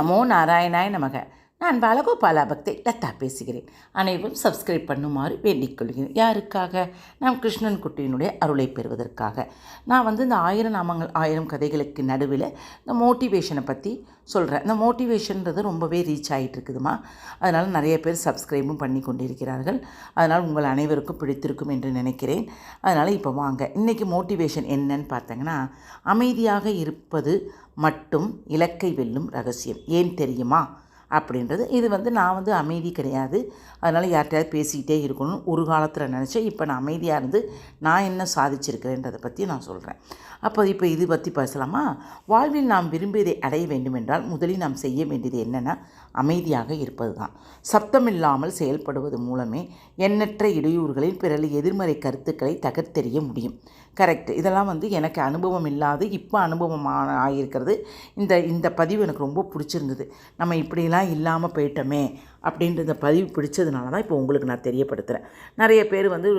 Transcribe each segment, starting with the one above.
நமோ நாராயணாய நமக நான் பாலகோபாலா பக்தை லதா பேசுகிறேன். அனைவரும் சப்ஸ்கிரைப் பண்ணுமாறு வேண்டிக் கொள்கிறேன். யாருக்காக? நாம் கிருஷ்ணன் குட்டியினுடைய அருளை பெறுவதற்காக. நான் வந்து இந்த ஆயிரம் நாமங்கள் ஆயிரம் கதைகளுக்கு நடுவில் இந்த மோட்டிவேஷனை பற்றி சொல்கிறேன் இந்த மோட்டிவேஷன்றது ரொம்பவே ரீச் ஆகிட்டு இருக்குதுமா. அதனால் நிறைய பேர் சப்ஸ்கிரைபும் பண்ணி கொண்டிருக்கிறார்கள். அதனால் உங்கள் அனைவருக்கும் பிடித்திருக்கும் என்று நினைக்கிறேன். அதனால் இப்போ வாங்க. இன்றைக்கி மோட்டிவேஷன் என்னன்னு பார்த்தீங்கன்னா அமைதியாக இருப்பது மட்டும் இலக்கை வெல்லும் ரகசியம். ஏன் தெரியுமா? அப்படின்றது. இது வந்து நான் வந்து அமைதி கிடையாது. அதனால் யார்கிட்டயாவது பேசிக்கிட்டே இருக்கணும்னு ஒரு காலத்தில் நினச்சேன். இப்போ நான் அமைதியாக இருந்து நான் என்ன சாதிச்சிருக்கிறேன்றதை பற்றி நான் சொல்கிறேன் அப்போ இப்போ இது பற்றி பேசலாமா? வாழ்வில் நாம் விரும்பியதை அடைய வேண்டுமென்றால் முதலில் நாம் செய்ய வேண்டியது என்னென்னா அமைதியாக இருப்பது தான் சப்தமில்லாமல் செயல்படுவது மூலமே எண்ணற்ற இடையூறுகளில் பிறகு எதிர்மறை கருத்துக்களை தகர்த்தெறிய முடியும். கரெக்ட் இதெல்லாம் வந்து எனக்கு அனுபவம் இல்லாது இப்போ அனுபவம் ஆ- ஆகியிருக்கிறது. இந்த இந்த பதிவு எனக்கு ரொம்ப பிடிச்சிருந்தது. நம்ம இப்படிலாம் இல்லாமல் போயிட்டோமே அப்படின்றத பதிவு பிடிச்சதுனால தான் இப்போ உங்களுக்கு நான் தெரியப்படுத்துகிறேன் நிறைய பேர் வந்து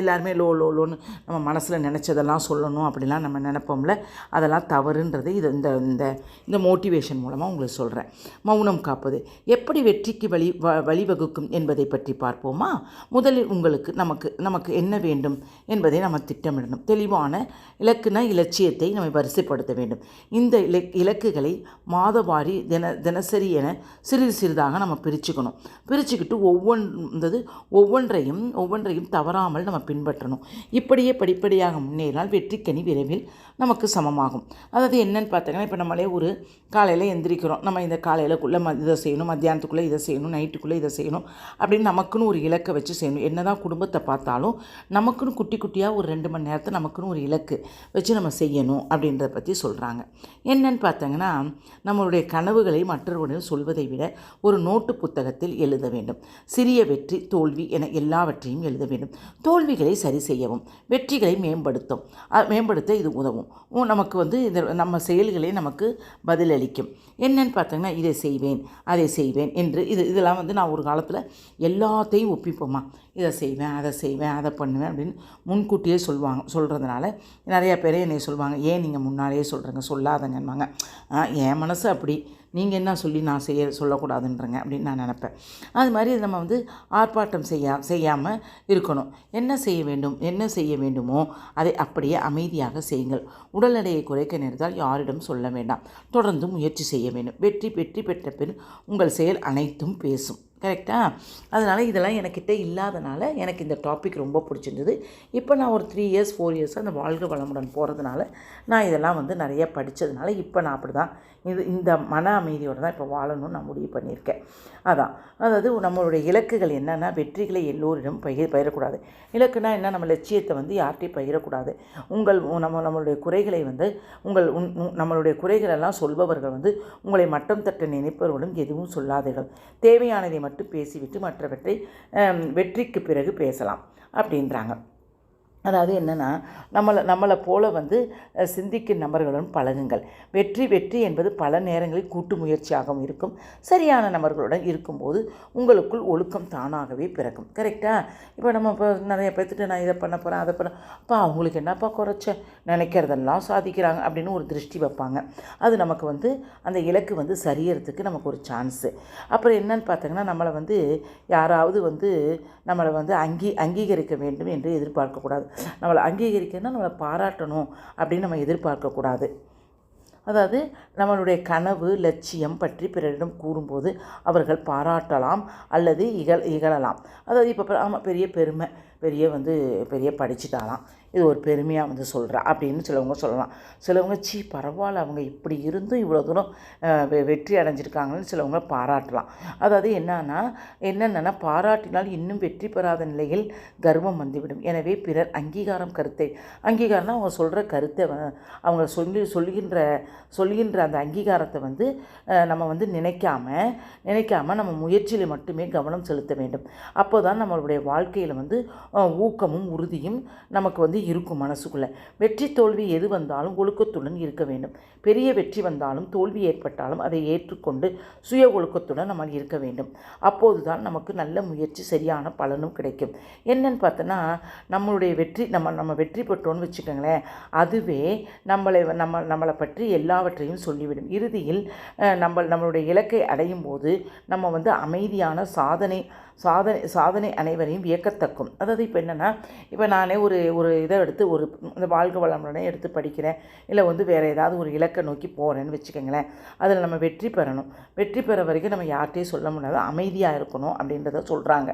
எல்லாருமே லோ லோ லோன்னு நம்ம மனசில் நினச்சதெல்லாம் சொல்லணும் அப்படிலாம் நம்ம நினைப்போம்ல. அதெல்லாம் தவறுன்றது இது இந்த இந்த இந்த மோட்டிவேஷன் மூலமாக உங்களுக்கு சொல்கிறேன் மௌனம் காப்பது. எப்படி வெற்றிக்கு வழி வ வழிவகுக்கும் என்பதை பற்றி பார்ப்போமா? முதலில் உங்களுக்கு நமக்கு நமக்கு என்ன வேண்டும் என்பதை நம்ம திட்டமிடணும். தெளிவான இலக்குன இலட்சியத்தை நம்ம வரிசைப்படுத்த வேண்டும். இந்த இலக் இலக்குகளை மாதவாரி தின தினசரி என சிறிது சிறிதாக நம்ம பிரித்து பிரிச்சுக்கணும். பிரிச்சுக்கிட்டு ஒவ்வொன்றது ஒவ்வொன்றையும் ஒவ்வொன்றையும் தவறாமல் நம்ம பின்பற்றணும். இப்படியே படிப்படியாக முன்னேறினால் வெற்றிக்கனி விரைவில் நமக்கு சமமாகும். அதாவது என்னன்னு பார்த்தீங்கன்னா இப்போ நம்மளே ஒரு காலையில் எந்திரிக்கிறோம். நம்ம இந்த காலையிலக்குள்ளே ம இதை செய்யணும் மத்தியானத்துக்குள்ளே இதை செய்யணும் நைட்டுக்குள்ளே இதை செய்யணும் அப்படின்னு நமக்குன்னு ஒரு இலக்கை வச்சு செய்யணும். என்னதான் குடும்பத்தை பார்த்தாலும் நமக்குன்னு குட்டி குட்டியாக ஒரு ரெண்டு மணி நேரத்தை நமக்குன்னு ஒரு இலக்கு வச்சு நம்ம செய்யணும் அப்படின்றத பற்றி சொல்கிறாங்க என்னன்னு பார்த்தீங்கன்னா நம்மளுடைய கனவுகளை மற்றவர்களிடம் சொல்வதை விட ஒரு நோட்டு புத்தகத்தில் எழுத வேண்டும். சிறிய வெற்றி தோல்வி என எல்லாவற்றையும் எழுத வேண்டும். தோல்விகளை சரி செய்யவும் வெற்றிகளை மேம்படுத்தும். மேம்படுத்த இது உதவும். உ- நமக்கு வந்து இந்த நம்ம செயல்களே நமக்கு பதிலளிக்கும். என்னன்னு பார்த்தீங்கன்னா இதை செய்வேன் அதை செய்வேன் என்று இது இதெல்லாம் வந்து நான் ஒரு காலத்தில் எல்லாத்தையும் ஒப்பிப்போமா இதை செய்வேன் அதை செய்வேன் அதை பண்ணுவேன் அப்படின்னு முன்கூட்டியே சொல்லுவாங்க சொல்கிறதுனால நிறைய பேரே என்னை சொல்லுவாங்க ஏன் நீங்கள் முன்னாலேயே சொல்கிறேங்க சொல்லாதங்கன்னுவாங்க. என் மனசு அப்படி நீங்கள் என்ன சொல்லி நான் செய்ய சொல்லக்கூடாதுன்றங்க அப்படின்னு நான் நினப்பேன். அது மாதிரி நம்ம வந்து ஆர்ப்பாட்டம் செய்யா செய்யாமல் இருக்கணும். என்ன செய்ய வேண்டும்? என்ன செய்ய வேண்டுமோ அதை அப்படியே அமைதியாக செய்யுங்கள். உடல் எடையை குறைக்க நேர்ந்தால் யாரிடம் சொல்ல வேண்டாம். தொடர்ந்து முயற்சி செய்ய வேண்டும். வெற்றி வெற்றி பெற்ற பின் உங்கள் செயல் அனைத்தும் பேசும். கரெக்டாக அதனால் இதெல்லாம் எனக்கிட்ட இல்லாதனால எனக்கு இந்த டாபிக் ரொம்ப பிடிச்சிருந்தது. இப்போ நான் ஒரு த்ரீ இயர்ஸ் ஃபோர் இயர்ஸ் அந்த வாழ்க வளமுடன் போகிறதுனால நான் இதெல்லாம் வந்து நிறைய படித்ததுனால இப்போ நான் அப்படி தான் இது இந்த மன அமைதியோடு தான் இப்போ வாழணும்னு நான் முடிவு பண்ணியிருக்கேன். அதான். அதாவது நம்மளுடைய இலக்குகள் என்னென்னா வெற்றிகளை எல்லோரிடம் பகிர் பயிரக்கூடாது இலக்குனா என்ன? நம்ம லட்சியத்தை வந்து யார்கிட்டையும் பகிரக்கூடாது. உங்கள் உ- நம்ம நம்மளுடைய குறைகளை வந்து உங்கள் உன் உன்- நம்மளுடைய குறைகளெல்லாம் சொல்பவர்கள் வந்து உங்களை மட்டம் தட்ட நினைப்பவர்களும் எதுவும் சொல்லாதீர்கள். தேவையானதை மட்டும் பேசிவிட்டு மற்றவற்றை வெற்றிக்கு பிறகு பேசலாம் அப்படின்றாங்க. அதாவது என்னென்னா நம்மளை நம்மளை போல வந்து சிந்திக்கும் நபர்களுடன் பழகுங்கள். வெற்றி வெற்றி என்பது பல நேரங்களில் கூட்டு முயற்சியாகவும் இருக்கும். சரியான நபர்களுடன் இருக்கும்போது உங்களுக்குள் ஒழுக்கம் தானாகவே பிறக்கும். கரெக்டாக இப்போ நம்ம இப்போ நிறைய பேர்த்துட்டு நான் இதை பண்ண போகிறேன் அதை பண்ண அப்பா அவங்களுக்கு என்னப்பா குறைச்ச? நினைக்கிறதெல்லாம் சாதிக்கிறாங்க அப்படின்னு ஒரு திருஷ்டி வைப்பாங்க. அது நமக்கு வந்து அந்த இலக்கு வந்து சரியறதுக்கு நமக்கு ஒரு சான்ஸு அப்புறம் என்னன்னு பார்த்தீங்கன்னா நம்மளை வந்து யாராவது வந்து நம்மளை வந்து அங்கீ அங்கீகரிக்க வேண்டும் என்று எதிர்பார்க்கக்கூடாது நம்மளை அங்கீகரிக்கணும்னா நம்மளை பாராட்டணும் அப்படின்னு நம்ம எதிர்பார்க்கக்கூடாது. அதாவது நம்மளுடைய கனவு லட்சியம் பற்றி பிறரிடம் கூறும்போது அவர்கள் பாராட்டலாம் அல்லது இகழ் இகழலாம். அதாவது இப்போ ஆமாம் பெரிய பெருமை பெரிய வந்து பெரிய படிச்சுட்டாலாம். இது ஒரு பெருமையாக வந்து சொல்கிறா அப்படின்னு சிலவங்க சொல்லலாம். சிலவங்க சீ பரவாயில்ல அவங்க இப்படி இருந்தும் இவ்வளோ தூரம் வெ- வெற்றி அடைஞ்சிருக்காங்கன்னு சிலவங்க பாராட்டலாம். அதாவது என்னன்னா என்னென்னா பாராட்டினால் இன்னும் வெற்றி பெறாத நிலையில் கர்வம் வந்துவிடும். எனவே பிறர் அங்கீகாரம் கருத்தை அங்கீகாரம்னா அவங்க சொல்கிற கருத்தை அவங்க சொல்லி சொல்கின்ற சொல்கின்ற அந்த அங்கீகாரத்தை வந்து நம்ம வந்து நினைக்காம நினைக்காம நம்ம முயற்சியில் மட்டுமே கவனம் செலுத்த வேண்டும். அப்போ தான் நம்மளுடைய வாழ்க்கையில் வந்து ஊக்கமும் உறுதியும் நமக்கு வந்து இருக்கும் மனசுக்குள்ளே. வெற்றி தோல்வி எது வந்தாலும் ஒழுக்கத்துடன் இருக்க வேண்டும். பெரிய வெற்றி வந்தாலும் தோல்வி ஏற்பட்டாலும் அதை ஏற்றுக்கொண்டு சுய ஒழுக்கத்துடன் நம்ம இருக்க வேண்டும். அப்போது தான் நமக்கு நல்ல முயற்சி சரியான பலனும் கிடைக்கும். என்னன்னு பார்த்தோன்னா நம்மளுடைய வெற்றி நம்ம நம்ம வெற்றி பெற்றோன்னு வச்சுக்கோங்களேன். அதுவே நம்மளை நம்ம நம்மளை பற்றி எல்லாவற்றையும் சொல்லிவிடும். இறுதியில் நம்ம நம்மளுடைய இலக்கை அடையும் போது நம்ம வந்து அமைதியான சாதனை சாதனை சாதனை அனைவரையும் வியக்கத்தக்கும். அதாவது இப்போ என்னென்னா இப்போ நானே ஒரு ஒரு இதை எடுத்து ஒரு இந்த வாழ்க வளமுடனே எடுத்து படிக்கிறேன். இல்லை வந்து வேறு ஏதாவது ஒரு இலக்கை நோக்கி போகிறேன்னு வச்சுக்கோங்களேன். அதில் நம்ம வெற்றி பெறணும். வெற்றி பெற வரைக்கும் நம்ம யார்கிட்டையும் சொல்ல முடியாது. அமைதியாக இருக்கணும் அப்படின்றத சொல்கிறாங்க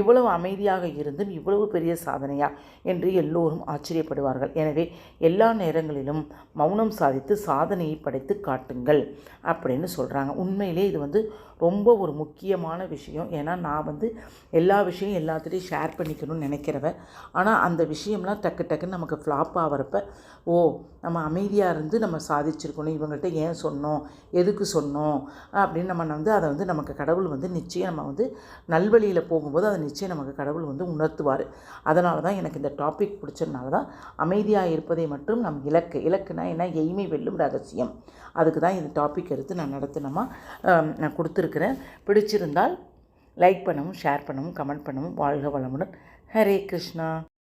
இவ்வளவு அமைதியாக இருந்தும் இவ்வளவு பெரிய சாதனையா என்று எல்லோரும் ஆச்சரியப்படுவார்கள். எனவே எல்லா நேரங்களிலும் மௌனம் சாதித்து சாதனையை படைத்து காட்டுங்கள் அப்படின்னு சொல்கிறாங்க உண்மையிலே இது வந்து ரொம்ப ஒரு முக்கியமான விஷயம். ஏன்னா நான் வந்து எல்லா விஷயம் எல்லாத்துலேயும் ஷேர் பண்ணிக்கணும்னு நினைக்கிறவ. ஆனால் அந்த விஷயம்லாம் டக்கு டக்குன்னு நமக்கு ஃப்ளாப் ஆகிறப்ப ஓ நம்ம அமைதியாக இருந்து நம்ம சாதிச்சிருக்கணும் இவங்கள்ட்ட ஏன் சொன்னோம் எதுக்கு சொன்னோம்? அப்படின்னு நம்ம வந்து அதை வந்து நமக்கு கடவுள் வந்து நிச்சயம் நம்ம வந்து நல்வழியில் போகும்போது அதை நிச்சயம் நமக்கு கடவுள் வந்து உணர்த்துவார். அதனால தான் எனக்கு இந்த டாபிக் பிடிச்சதுனால தான் அமைதியாக இருப்பதை மட்டும் நம் இலக்கு இலக்குனா என்ன? எய்மை வெல்லும் ரகசியம். அதுக்கு தான் இந்த டாபிக் எடுத்து நான் நடத்தினமா நான் கொடுத்துருக்குறேன். பிடிச்சிருந்தால் லைக் பண்ணவும் ஷேர் பண்ணவும் கமெண்ட் பண்ணவும் வாழ்க வளமுடன். ஹரே கிருஷ்ணா.